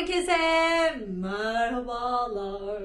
Herkese merhabalar.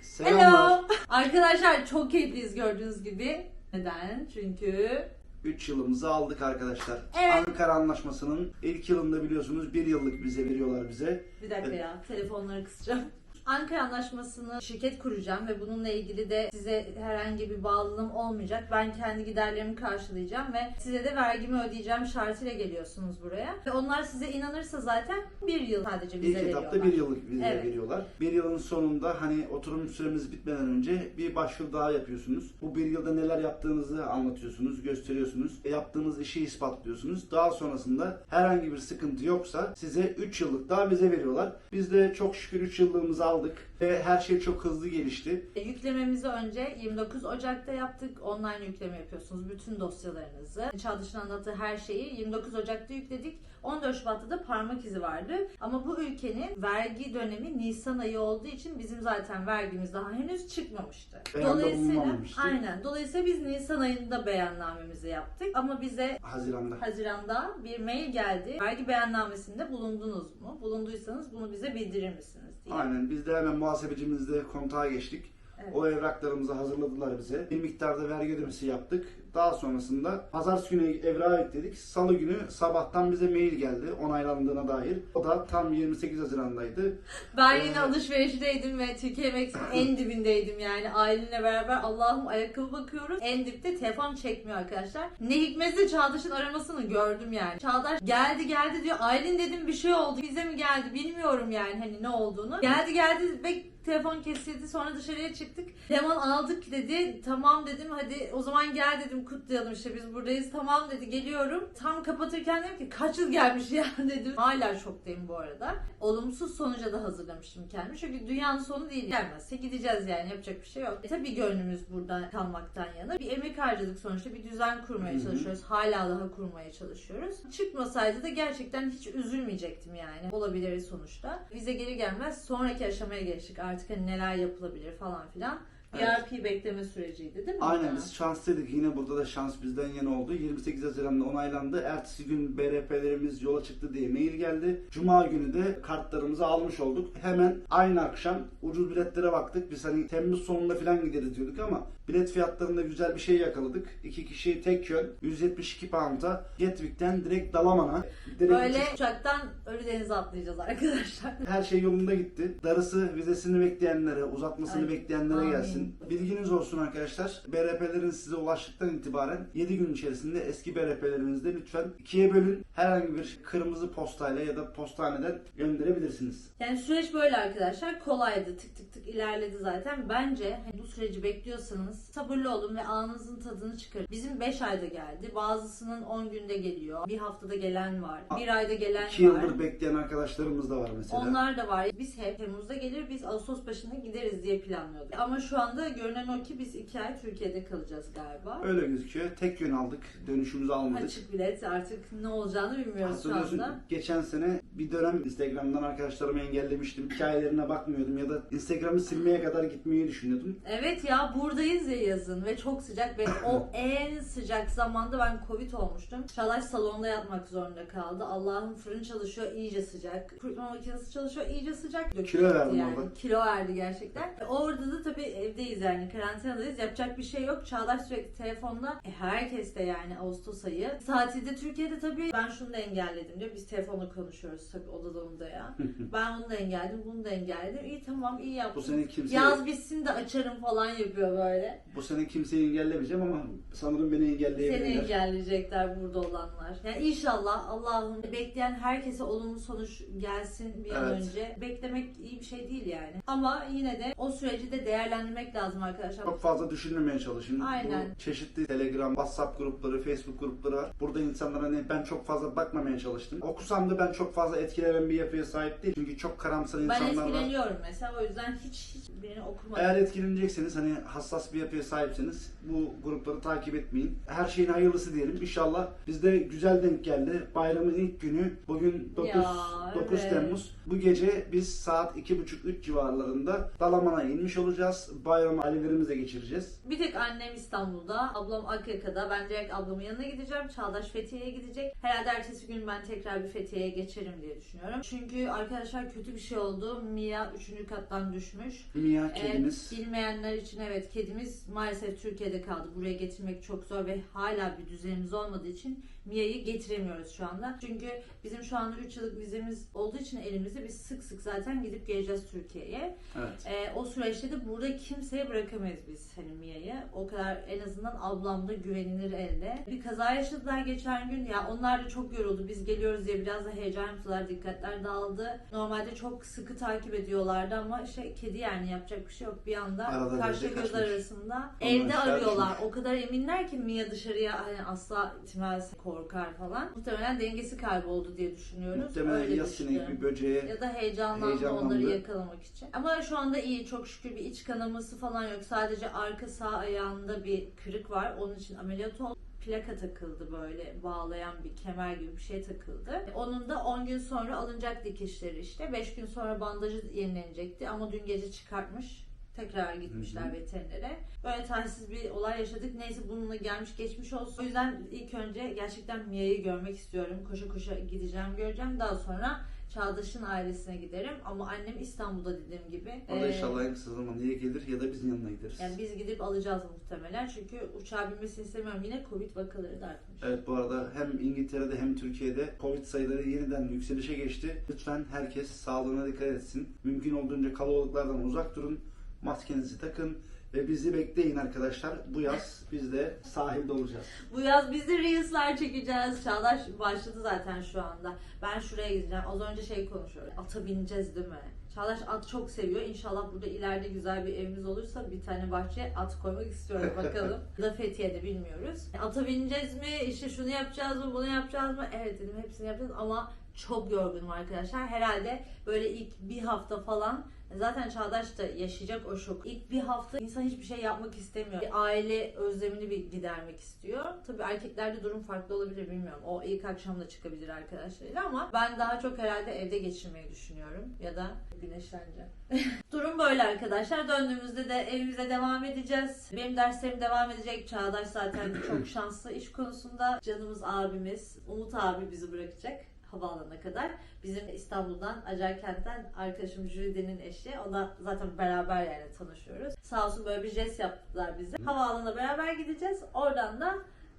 Selamlar. Hello. Arkadaşlar çok keyifliyiz gördüğünüz gibi. Neden? Çünkü 3 yılımızı aldık arkadaşlar. Evet. Ankara Anlaşması'nın ilk yılında biliyorsunuz bir yıllık bize veriyorlar bize. bir dakika ya telefonları kısacağım. Ankara Anlaşması'nı şirket kuracağım ve bununla ilgili de size herhangi bir bağlılığım olmayacak. Ben kendi giderlerimi karşılayacağım ve size de vergimi ödeyeceğim şartıyla geliyorsunuz buraya. Ve onlar size inanırsa zaten bir yıl sadece bize İlk veriyorlar. etapta bir yıllık vize Evet. veriyorlar. Bir yılın sonunda hani oturum süremiz bitmeden önce bir başvuru daha yapıyorsunuz. Bu bir yılda neler yaptığınızı anlatıyorsunuz, gösteriyorsunuz. E, Yaptığınız işi ispatlıyorsunuz. Daha sonrasında herhangi bir sıkıntı yoksa size 3 yıllık daha vize veriyorlar. Biz de çok şükür 3 yıllığımızı aldık ve her şey çok hızlı gelişti. E, Yüklememizi önce 29 Ocak'ta yaptık. Online yükleme yapıyorsunuz bütün dosyalarınızı. Çağdaş'ın anlattığı her şeyi 29 Ocak'ta yükledik. 14 Şubat'ta da parmak izi vardı. Ama bu ülkenin vergi dönemi Nisan ayı olduğu için bizim zaten vergimiz daha henüz çıkmamıştı. Beyanda bulunmamıştı. aynen. Dolayısıyla biz Nisan ayında beyannamemizi yaptık. Ama bize Haziran'da. Haziran'da bir mail geldi. Vergi beyannamesinde bulundunuz mu? Bulunduysanız bunu bize bildirir misiniz diye. Aynen biz de hemen muhasebecimizle kontağa geçtik. Evet. O evraklarımızı hazırladılar bize. Bir miktarda vergi ödemesi yaptık. Daha sonrasında pazartesi günü evrağı ekledik. Salı günü sabahtan bize mail geldi onaylandığına dair. O da tam 28 Haziran'daydı. Ben yine Evet. alışverişteydim ve Türkiye Meksik en dibindeydim yani ailemle beraber Allah'ım ayakkabı bakıyoruz. En dipte telefon çekmiyor arkadaşlar. Ne hikmetse Çağdaş'ın aramasını gördüm yani. Çağdaş geldi geldi diyor. Aylin dedim bir şey oldu. Bize mi geldi bilmiyorum yani hani ne olduğunu. Geldi geldi ve telefon kesildi sonra dışarıya çıktık. Leman aldık dedi. Tamam dedim hadi o zaman gel dedim kutlayalım işte biz buradayız. Tamam dedi geliyorum. Tam kapatırken dedim ki kaç yıl gelmiş ya dedim. Hala şoktayım bu arada. Olumsuz sonuca da hazırlamıştım kendimi. Çünkü dünyanın sonu değil gelmezse gideceğiz yani yapacak bir şey yok. E, tabii gönlümüz burada kalmaktan yana. Bir emek harcadık sonuçta bir düzen kurmaya çalışıyoruz. Hala daha kurmaya çalışıyoruz. Çıkmasaydı da gerçekten hiç üzülmeyecektim yani. Olabilir sonuçta. Vize geri gelmez sonraki aşamaya geçtik. Artık hani neler yapılabilir falan filan. Evet. ERP bekleme süreciydi değil mi? Aynen biz şanslıydık. Yine burada da şans bizden yana oldu. 28 Haziran'da onaylandı. Ertesi gün BRP'lerimiz yola çıktı diye mail geldi. Cuma günü de kartlarımızı almış olduk. Hemen aynı akşam ucuz biletlere baktık. Biz hani Temmuz sonunda falan gideriz diyorduk ama bilet fiyatlarında güzel bir şey yakaladık. İki kişi tek yön 172 pound'a Gatwick'ten direkt Dalaman'a. Direkt Böyle uçuş- uçaktan Ölüdeniz'e atlayacağız arkadaşlar. her şey yolunda gitti. Darısı vizesini bekleyenlere, uzatmasını Ay, bekleyenlere amin. gelsin. Bilginiz olsun arkadaşlar. BRP'lerin size ulaştıktan itibaren 7 gün içerisinde eski BRP'lerinizde lütfen ikiye bölün. Herhangi bir kırmızı postayla ya da postaneden gönderebilirsiniz. Yani süreç böyle arkadaşlar. Kolaydı. Tık tık tık ilerledi zaten. Bence bu süreci bekliyorsanız sabırlı olun ve anınızın tadını çıkarın. Bizim 5 ayda geldi. Bazısının 10 günde geliyor. Bir haftada gelen var. Bir ayda gelen 2 var. yıldır bekleyen arkadaşlarımız da var mesela. Onlar da var. Biz hep Temmuz'da gelir, biz Ağustos başında gideriz diye planlıyorduk. Ama şu anda görünen o ki biz 2 ay Türkiye'de kalacağız galiba. Öyle gözüküyor. Tek yön aldık. Dönüşümüzü almadık. Açık bilet artık ne olacağını bilmiyoruz şu Hatırlıyorsun anda. geçen sene bir dönem Instagram'dan arkadaşlarımı engellemiştim. Hikayelerine bakmıyordum ya da Instagram'ı silmeye kadar gitmeyi düşünüyordum. Evet ya buradayız ya yazın ve çok sıcak ve o en sıcak zamanda ben Covid olmuştum. Çağdaş salonda yatmak zorunda kaldı. Allah'ım fırın çalışıyor iyice sıcak. Kurutma makinesi çalışıyor iyice sıcak. Döküldü Kilo verdim yani. orada. Kilo verdi gerçekten. Orada da tabii evdeyiz yani karantinadayız. Yapacak bir şey yok. Çağdaş sürekli telefonda. E, herkes de yani Ağustos ayı. Tatilde Türkiye'de tabii ben şunu da engelledim diyor. Biz telefonla konuşuyoruz tabii odadan odaya. ben onu da engelledim, bunu da engelledim. İyi tamam iyi yaptın. Bu sene kimse Yaz bitsin de açarım falan yapıyor böyle. Bu sene kimseyi engellemeyeceğim ama sanırım beni Seni engelleyebilirler. engelleyecekler burada olanlar. Yani inşallah Allah'ım bekleyen herkese olumlu sonuç gelsin bir an Evet. önce. Beklemek iyi bir şey değil yani. Ama yine de o süreci de değerlendirmek lazım arkadaşlar. Çok fazla düşünmemeye çalışın. Aynen. Bu çeşitli Telegram, WhatsApp grupları, Facebook grupları var. Burada insanlara hani ben çok fazla bakmamaya çalıştım. Okusam da ben çok fazla etkilenen bir yapıya sahip değil. Çünkü çok karamsar Ben insanlar var. etkileniyorum mesela o yüzden hiç, hiç birini okumadım. Eğer etkilenecekseniz hani hassas bir yapıya sahipseniz bu grupları takip etmeyin. Her şeyin hayırlısı diyelim. İnşallah bizde güzel denk geldi. Bayramın ilk günü bugün 9, Ya, 9 evet. Temmuz. Bu gece biz saat 2.30-3 civarlarında Dalaman'a inmiş olacağız. Bayramı ailelerimize geçireceğiz. Bir tek annem İstanbul'da, ablam Akyaka'da. Ben direkt ablamın yanına gideceğim. Çağdaş Fethiye'ye gidecek. Herhalde ertesi gün ben tekrar bir Fethiye'ye geçerim diye düşünüyorum. Çünkü arkadaşlar kötü bir şey oldu. Mia 3. kattan düşmüş. Mia Ee, kedimiz. bilmeyenler için evet kedimiz maalesef Türkiye'de kaldı. Buraya getirmek çok zor ve hala bir düzenimiz olmadığı için Mia'yı getiremiyoruz şu anda. Çünkü bizim şu anda 3 yıllık vizemiz olduğu için elimizde biz sık sık zaten gidip geleceğiz Türkiye'ye. Evet. Ee, o süreçte de burada kimseye bırakamayız biz hani Mia'yı. O kadar en azından ablam da güvenilir elde. Bir kaza yaşadılar geçen gün. Ya onlar da çok yoruldu. Biz geliyoruz diye biraz da heyecan yaptılar. Dikkatler dağıldı. Normalde çok sıkı takip ediyorlardı ama işte kedi yani yapacak bir şey yok. Bir anda Arada karşı devre göz kaçmış. arasında Onlar evde arıyorlar. düşmüş. O kadar eminler ki Mia dışarıya hani asla itmez, korkar falan. Muhtemelen dengesi kayboldu diye düşünüyoruz. Muhtemelen Öyle ya sinek bir böceğe Ya da heyecanlandı, Heyecanlandı. onları yakalamak için. Ama şu anda iyi çok şükür bir iç kanaması falan yok. Sadece arka sağ ayağında bir kırık var. Onun için ameliyat oldu. Plaka takıldı böyle bağlayan bir kemer gibi bir şey takıldı. Onun da 10 gün sonra alınacak dikişleri işte. 5 gün sonra bandajı yenilenecekti ama dün gece çıkartmış. Tekrar gitmişler veterinere. Böyle talihsiz bir olay yaşadık. Neyse bununla gelmiş geçmiş olsun. O yüzden ilk önce gerçekten Mia'yı görmek istiyorum. Koşa koşa gideceğim göreceğim. Daha sonra Çağdaş'ın ailesine giderim. Ama annem İstanbul'da dediğim gibi. o da inşallah en kısa zamanda ya gelir ya da biz yanına gideriz. Yani biz gidip alacağız muhtemelen. Çünkü uçağa binmesini istemiyorum. Yine Covid vakaları da artmış. Evet bu arada hem İngiltere'de hem Türkiye'de Covid sayıları yeniden yükselişe geçti. Lütfen herkes sağlığına dikkat etsin. Mümkün olduğunca kalabalıklardan uzak durun. Maskenizi takın ve bizi bekleyin arkadaşlar. Bu yaz biz de sahilde olacağız. Bu yaz biz de Reels'lar çekeceğiz. Çağdaş başladı zaten şu anda. Ben şuraya gideceğim. Az önce şey konuşuyoruz. Ata bineceğiz değil mi? Çağdaş at çok seviyor. İnşallah burada ileride güzel bir evimiz olursa bir tane bahçeye at koymak istiyorum bakalım. da Fethiye'de bilmiyoruz. Ata bineceğiz mi? İşte şunu yapacağız mı? Bunu yapacağız mı? Evet dedim hepsini yapacağız ama çok yorgunum arkadaşlar. Herhalde böyle ilk bir hafta falan Zaten Çağdaş da yaşayacak o şok. İlk bir hafta insan hiçbir şey yapmak istemiyor. Bir aile özlemini bir gidermek istiyor. Tabii erkeklerde durum farklı olabilir bilmiyorum. O ilk akşam da çıkabilir arkadaşlarıyla ama ben daha çok herhalde evde geçirmeyi düşünüyorum. Ya da güneşleneceğim. Durum böyle arkadaşlar. Döndüğümüzde de evimize devam edeceğiz. Benim derslerim devam edecek. Çağdaş zaten çok şanslı iş konusunda. Canımız abimiz Umut abi bizi bırakacak havaalanına kadar. Bizim İstanbul'dan, Acarkent'ten arkadaşım Jüride'nin eşi. Ona zaten beraber yani tanışıyoruz. Sağ olsun böyle bir jest yaptılar bize. Havaalanına beraber gideceğiz. Oradan da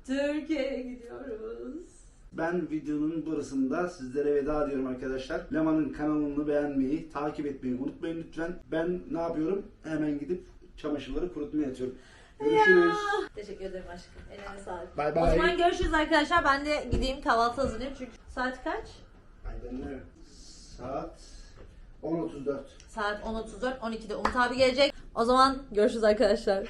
Türkiye'ye gidiyoruz. Ben videonun burasında sizlere veda ediyorum arkadaşlar. Leman'ın kanalını beğenmeyi, takip etmeyi unutmayın lütfen. Ben ne yapıyorum? Hemen gidip çamaşırları kurutmaya atıyorum. Görüşürüz. Teşekkür ederim aşkım. Eline sağlık. Bye O bye. zaman görüşürüz arkadaşlar. Ben de gideyim kahvaltı hazırlayayım çünkü saat kaç? Saat 10.34. Saat 10.34. 12'de Umut abi gelecek. O zaman görüşürüz arkadaşlar.